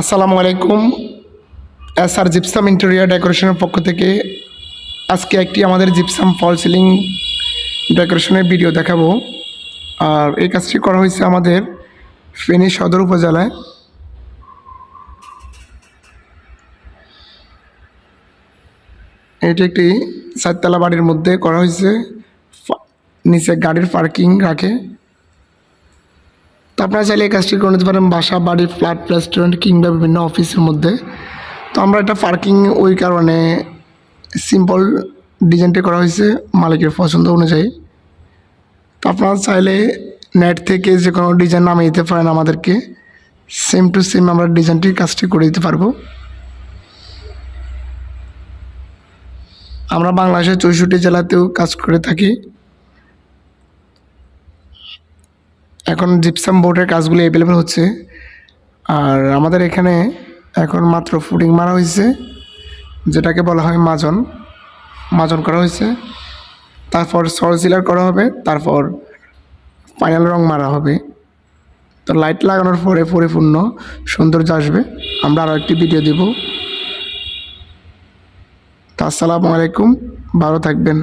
আসসালামু আলাইকুম। এস আর gypsum interior ডেকোরেশনের পক্ষ থেকে আজকে একটি আমাদের জিপসাম ফল সিলিং ডেকোরেশনের ভিডিও দেখাবো। আর এই কাজটি করা হয়েছে আমাদের ফেনী সদর উপজেলায়। এটি একটি চারতলা বাড়ির মধ্যে করা হয়েছে। নিচে গাড়ির পার্কিং রাখে। তো আপনারা চাইলে এই কাজটি করে নিতে পারেন বাসা, বাড়ি ফ্ল্যাট রেস্টুরেন্ট কিংবা বিভিন্ন অফিসের মধ্যে। তো আমরা এটা পার্কিং ওই কারণে সিম্পল ডিজাইনটি করা হয়েছে মালিকের পছন্দ অনুযায়ী। তো আপনারা চাইলে নেট থেকে যে কোনো ডিজাইন নামিয়ে দিতে পারেন আমাদেরকে। সেম টু সেম আমরা ডিজাইনটির কাজটি করে দিতে পারব। আমরা বাংলাদেশের চৌষট্টি জেলাতেও কাজ করে থাকি। এখন জিপসাম বোর্ডের কাজগুলি অ্যাভেলেবেল হচ্ছে। আর আমাদের এখানে এখন মাত্র ফুডিং মারা হয়েছে, যেটাকে বলা হয় মাজন। মাজন করা হয়েছে। তারপর সর সিলার করা হবে, তারপর ফাইনাল রং মারা হবে। তো লাইট লাগানোর পরে পরিপূর্ণ সৌন্দর্য আসবে। আমরা আরও একটি ভিডিও দেব। তো আসসালামু আলাইকুম, ভালো থাকবেন।